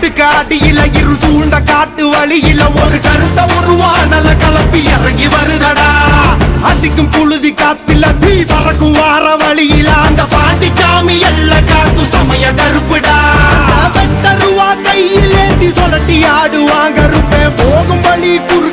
உடுக்க உடுக்க அடியில இரு சூழ்ந்த காட்டு வழியில ஒரு கருத்த உருவானல கலப்பி இறங்கி வருதடா. அடிக்கும் புழுதி காத்துல தீ பறக்கும் வார வழியில அந்த பாண்டி சாமி எல்ல காத்து சமய கருப்புடா. வெட்டருவா கையிலேந்தி சொலட்டி ஆடுவாங்க போகும் வழி குறுக்க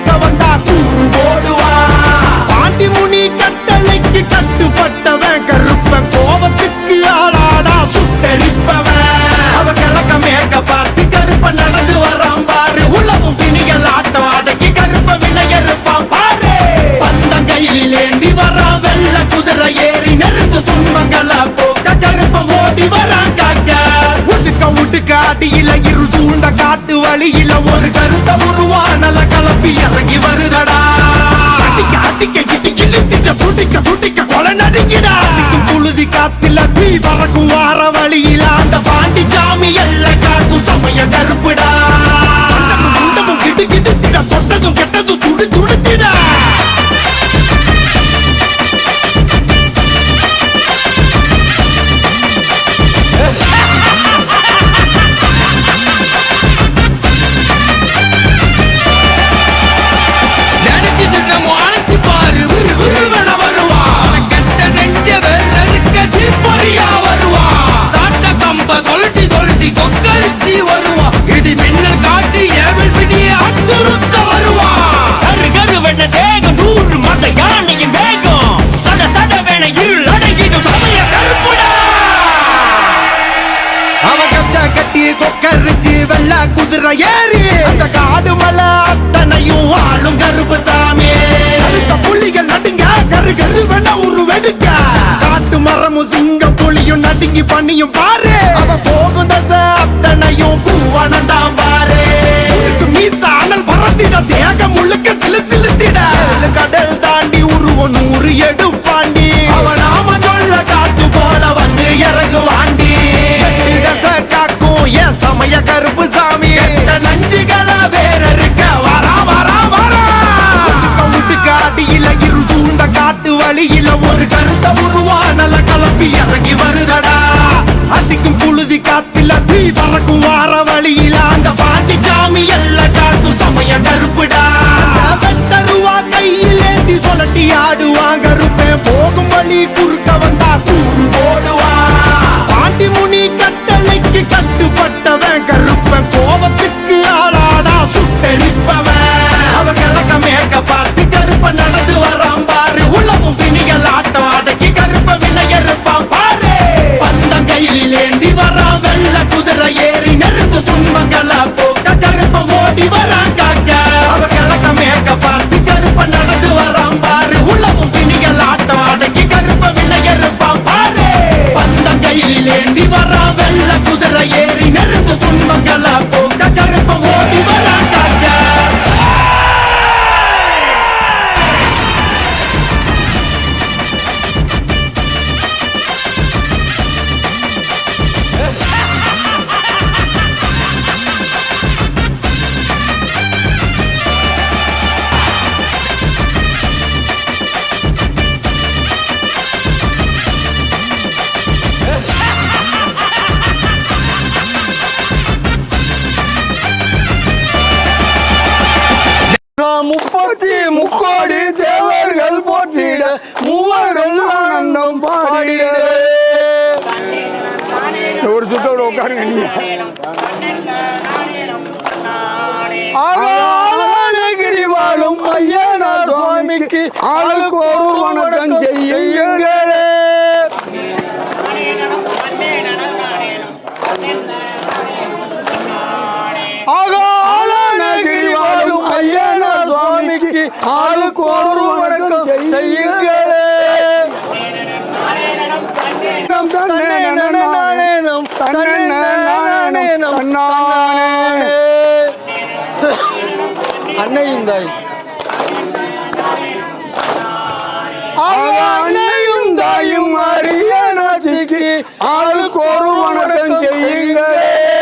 கருப்புடா. சண்டமும் குண்டமும் கிடு சொட்டதும் கெட்டதும் துடி துடித்திடா. சொல்லிட்டு கொக்கரித்தி வருவா. இடி மின்னல் காட்டி ஏவல் பிடிய அச்சுறுத்த வருவா. கரு கருவென தேகம் நூறு மத யானையின் வேகம். சட சட வேண இருள் அடங்கிடும் சமய கருப்புடா. அவன் கச்சா கட்டி கொக்கரிச்சு வெள்ள குதிரை ஏறி. அந்த காடு மலை அத்தனையும் ஆளும் கருப்பு சாமி. அடுத்த புலிகள் நடுங்க கரு கரு வெண்ண உரு வெடுக்க காட்டு மரமும் சிங்க புலியும் நடுங்கி பண்ணியும் பாரு. பூவனந்தான் பாரு மீச அனல் பறந்திட தேகம் முழுக்க சிலு சிலுத்திட. கடல் தாண்டி உருவம் நூறு எடுப்பாண்டி முப்பத்தி முக்கோடி தேவர்கள் போற்றிட மூவரும் ஆனந்தம் பாடிட. ஒரு சுத்தோட உட்காருங்க நீங்க. ஆளுக்கு ஒரு வணக்கம் செய்யுங்களே. அன்னையும் தாய் அன்னையும் தாயும் அரியனாட்சிக்கு ஆளுக்கு ஒரு வணக்கம் செய்யுங்களே.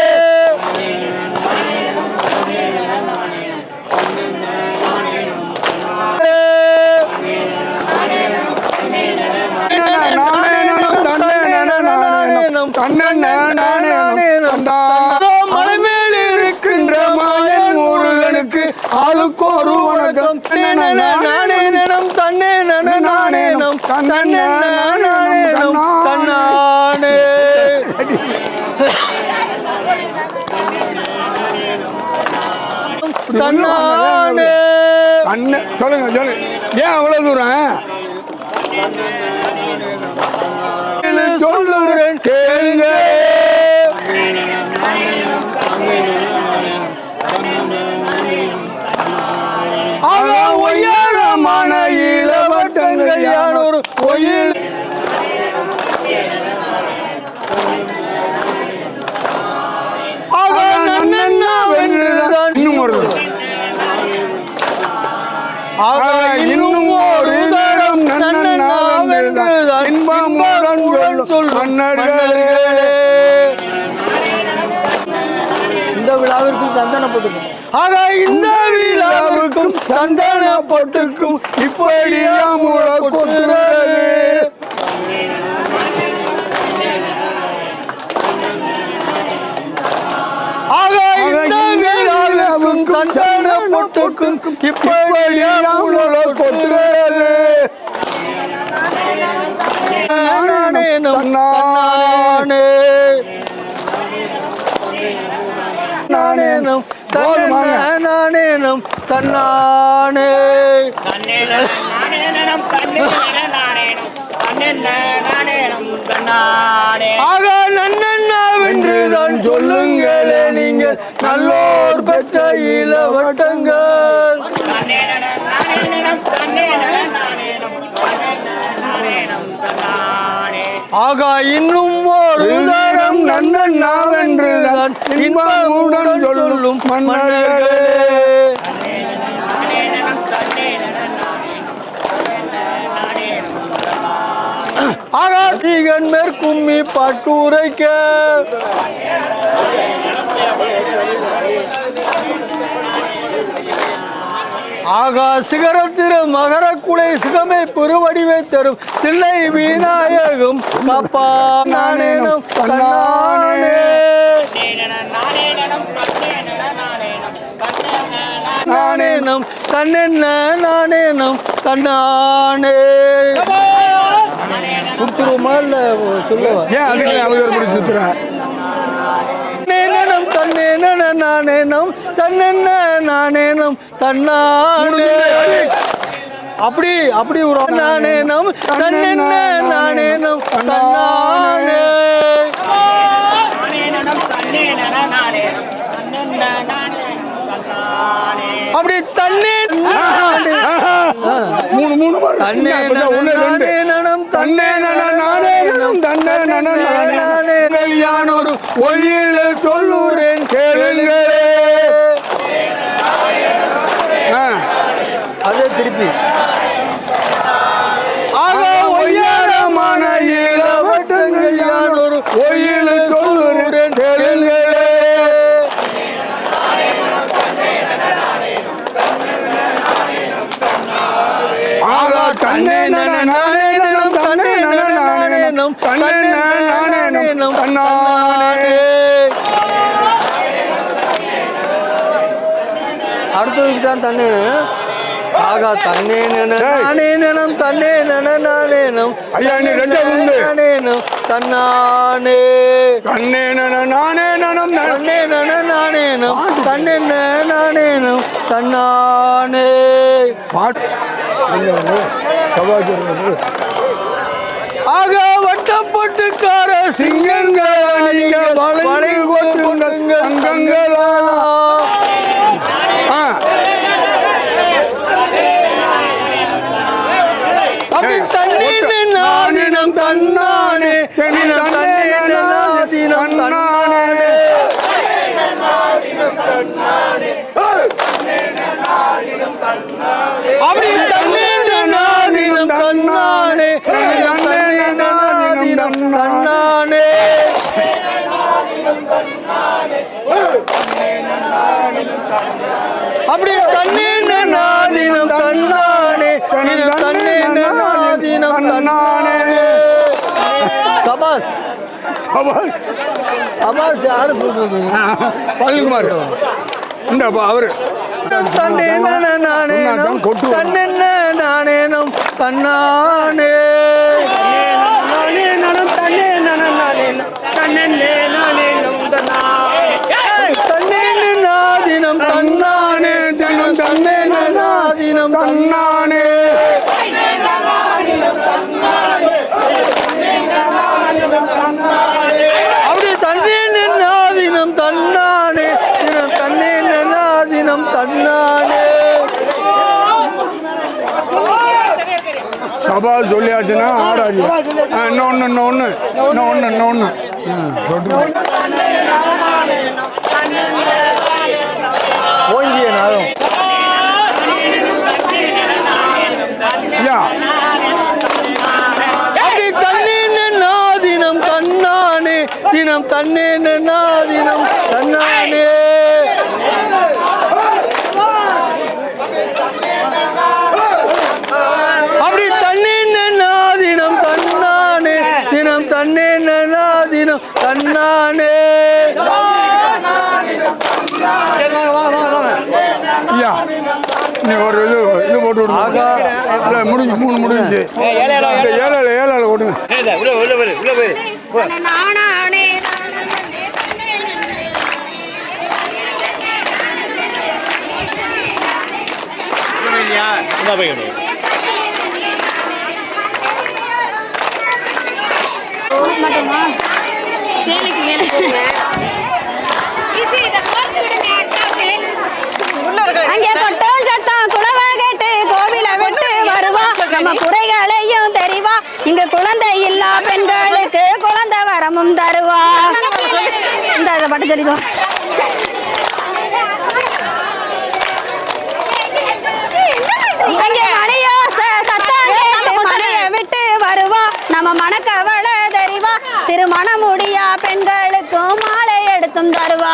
நானே நனம் தன்னே நானேனம் தன்னே சந்தன போட்டுக்கும் இப்படியா முளை விழாவுக்கும் சந்தன போட்டுக்கும் இப்படியா முளை கொட்டுகிறது? நானேனம் தன்னானே. ஆக நன்னண்ணா வென்றுதான் சொல்லுங்களே நீங்கள் நல்லோர் பெற்ற இளவட்டங்கள் ஆகா இன்னும் ஒரு தரம் நன்னண்ணாவென்றுதான் இன்பமுடன் சொல்லும் மன்னர்களே. ஆகாதிகன் மேற்கும்மி பட்டுரைக்க. ஆகா சிகரத்திரு மகர குலை சிகமை பெருவடிவை தரும் தில்லை விநாயகம் கப்பா நானேனும் தன்னானே நானேனம் தன்னென்ன நானேனம் தன்னானே கொடுத்துருவோமா இல்லை சொல்லுவா? ஏன் அதுக்கு அவங்க ஒரு பிடிச்சி சுத்துறேன் நேனம் தன்னேன நானேனம் தன்னென்ன நானேனம் தன்னானே. அப்படி அப்படி ஒரு நானேனம் தன்னென்ன நானேனம் தன்னானே. அப்படி தன்னே மூணு மூணு ஒண்ணு, ரெண்டு. தன்னே நன தன்னே நன கல்யாணம் ஒயில சொல்லுறேன் கேளுங்களே ஆ. அதே திருப்பி ஆக உயரமான இளவட்டங்கள் யானொரு ஒயில சொல்லுறேன் கேளுங்களே ஆக தன்னே நன நானே நனம் தன்னே நன நானே நனம் தன்னே நன நானே நனம் தன்னானே அடுத்ததுக்கு ஆகா தன்னே நானே நனம் தன்னே நானேனம் ஐயா, நீ உண்டு. நானேனம் தன்னானே தன்னே நானே நனம் தன்னே நானேனம் தன்னே நானேனம் தன்னானே பாட்டு ஆக வட்டப்பட்டுக்கார சிங்கங்களா நீங்க வளைந்து கொட்டுங்கள் அங்கங்களா அப்படியே தன்னே நாதினம் தன்னானே. தன்னே நாதினம் தன்னானே. சபாஸ் சபாஸ் சபாஸ் யாரு சொல்றது? பழனிக்குமார் உண்டாப்பா அவரு. தன்னேனும் தன்னேனும் தன்னானே. தன்னேனும் தன்னானே. தன்னே நாதினம் தன்னானே அப்படி தன்னே நாதினம் தன்னானே தன்னே நாதினம் தன்னானே சபா சொல்லியாச்சுன்னா ஆடாது இன்னொன்னு ம், தொட்டு போ. ஓங்கிய நாதம் ஐயா அப்படி தன்னே நாதினம் தன்னானே தினம் தன்னே நாதினம் தன்னானே அப்படி தன்னே நாதினம் தன்னானே தினம் தன்னே நாதினம் தன்னானே ஐயா நீ ஒரு இது இது போட்டு விடுங்க முடிஞ்சு மூணு முடிஞ்சு. ஏழால ஏழால ஓடுங்க. சேலைக்கு மேலே விடுங்க அக்காவுக்கு அங்கே கொட்டம் சட்டம் குலவ கேட்டு கோவில விட்டு வருவா நம்ம குறைகளையும் தெரிவா இங்க குழந்தை இல்லா பெண்களுக்கு குழந்தை வரமும் தருவா இந்த அதை மட்டும் சொல்லிடுவா அங்கே மணியோச சத்தம் கேட்டு மணியை விட்டு வருவா நம்ம மணக்கவளை தெரிவா. திருமணம் முடியா பெண்களுக்கும் மாலை எடுத்தும் தருவா.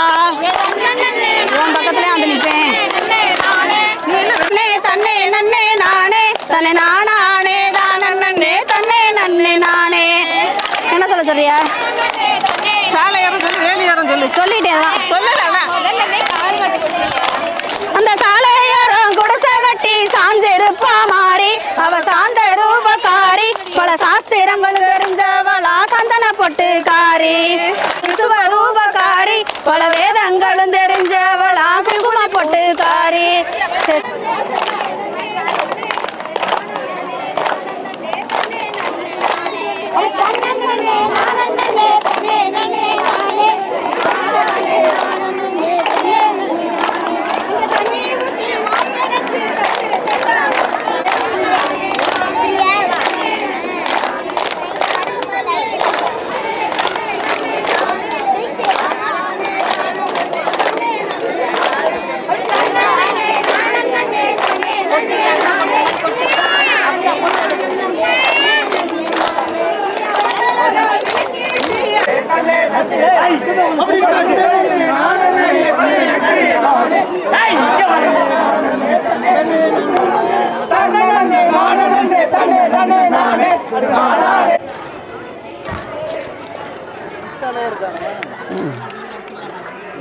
உன் பக்கத்துல வந்து நிற்பேன் தன்னே நன்னே நானே. தன்னை நானானே தானே நன்னே தன்னே நன்னே நானே என்ன சொல்ல சொல்றியா சொல்லிட்டேன் அந்த சாலையோரம் குடிசை கட்டி சாஞ்சிருப்பா மாறி அவ சாந்த ரூபக்காரி பல சாஸ்திரங்கள் தெரிஞ்சவளா சந்தன பொட்டுக்காரி கிறிஸ்துவ ரூபக்காரி பல வேதங்களும் தெரிஞ்சவளா குங்கும பொட்டுக்காரி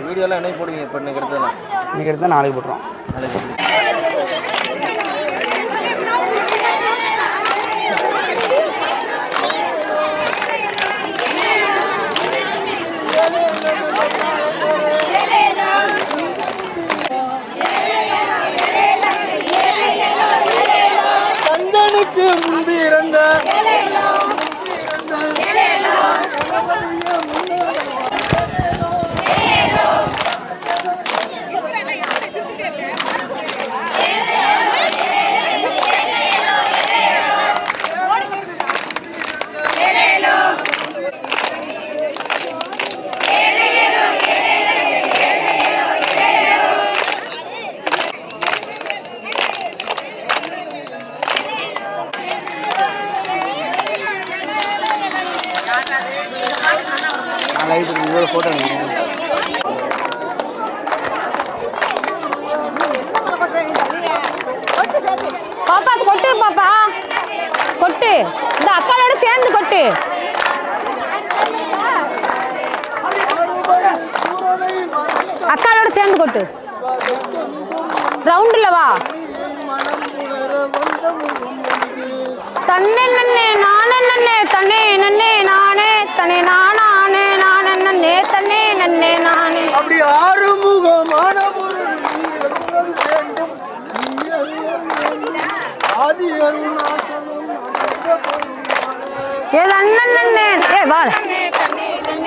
வீடியோலாம் என்ன போடுவீங்க? இப்போ இன்னைக்கு எடுத்ததெல்லாம் இன்னைக்கு எடுத்தா நாளைக்கு போட்டுரும் கந்தனுக்கு முன்பு இறந்த பாப்பாக்கு பொட்டு கொட்டு பாப்பா கொட்டு இந்த அக்காளோட அக்காலோட சேர்ந்து கொட்டு. ரவுண்டுல வா. தன்னே நன்னே நானே நன்னே தன்னே நன்னே நானே தன்னே நானானே நானே நன்னே தன்னே நன்னே நானே. அப்படி ஆறுமுகமான பொருள் நீ வேண்டும் ஆதி அருணாச்சலம் அந்த பொருள் ஏ அண்ணன் நன்னே ஏ வா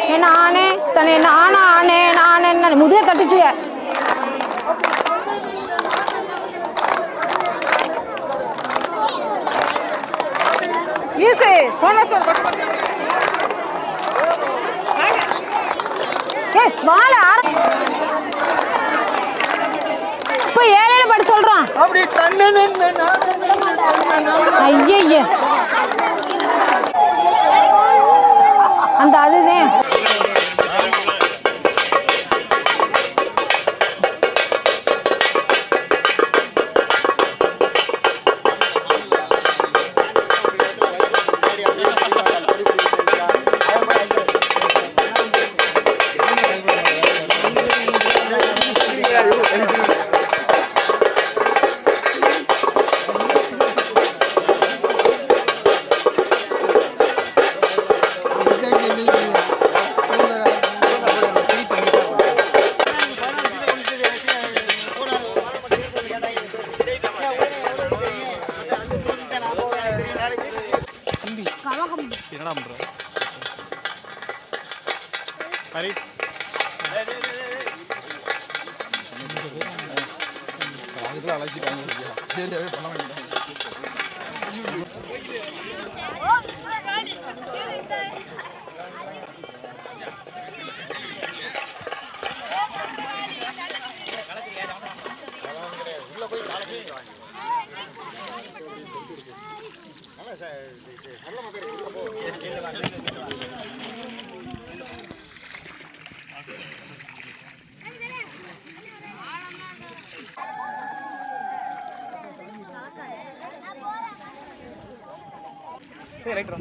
ஏ நானே தன்னே நானானே நானே நன்னே முதுக போன ஏ வாழ இப்போ ஏழையில படி சொல்றான். அப்படி தன்னை ஐயய்ய அந்த அதுதான். ரைட்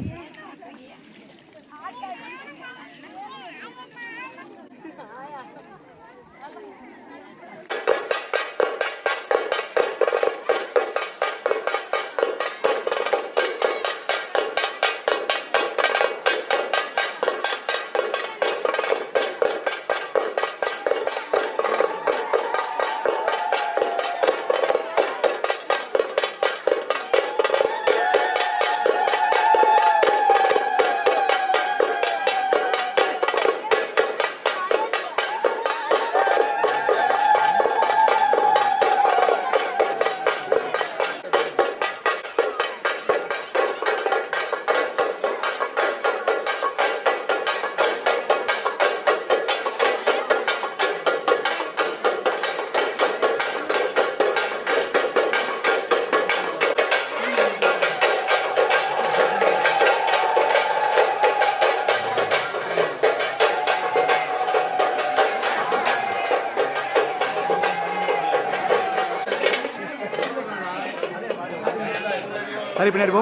ஹரி பின்னாடி போ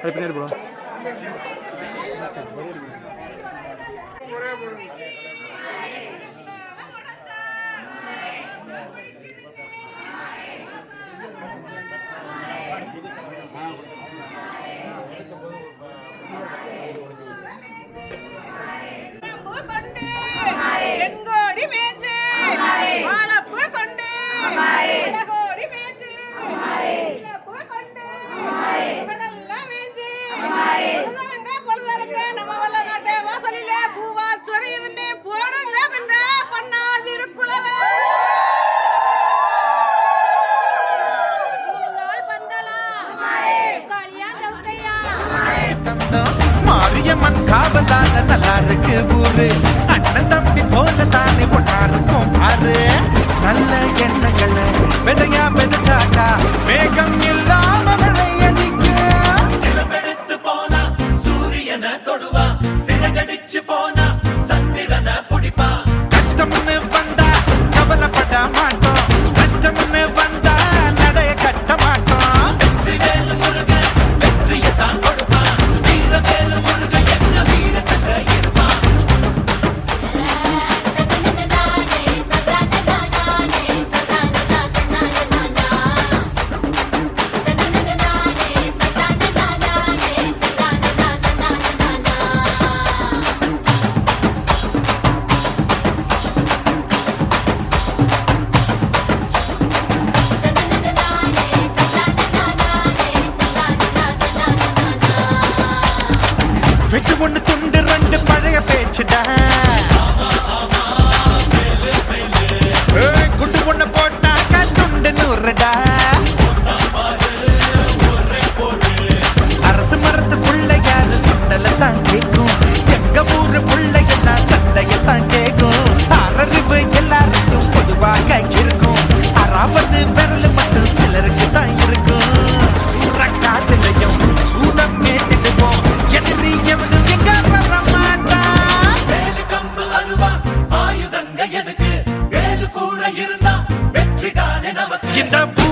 ஹரி பின்னாடி போ அம்மன் காவலால நல்லா இருக்கு ஊரு. அண்ணன் தம்பி போல தானே ஒன்னா இருக்கும் பாரு. நல்ல எண்ணங்களை விதையா விதைச்சாக்கா வேகம் இல்லாம மழை வெட்டு ஒண்ணு துண்டு ரெண்டு பழைய பேச்சுடா. குண்டு ஒண்ணு போட்டாக்க துண்டு நூறுடா. அரசு மரத்து பிள்ளையாரு சுண்டலை தான் கேட்கும் எங்க ஊரு பிள்ளைகள்லாம் சண்டையை தான் கேட்கும் அரறிவு எல்லாருக்கும் பொதுவாக இருக்கும். அறாவது விரல் மட்டும் சிலருக்கு தான் இந்த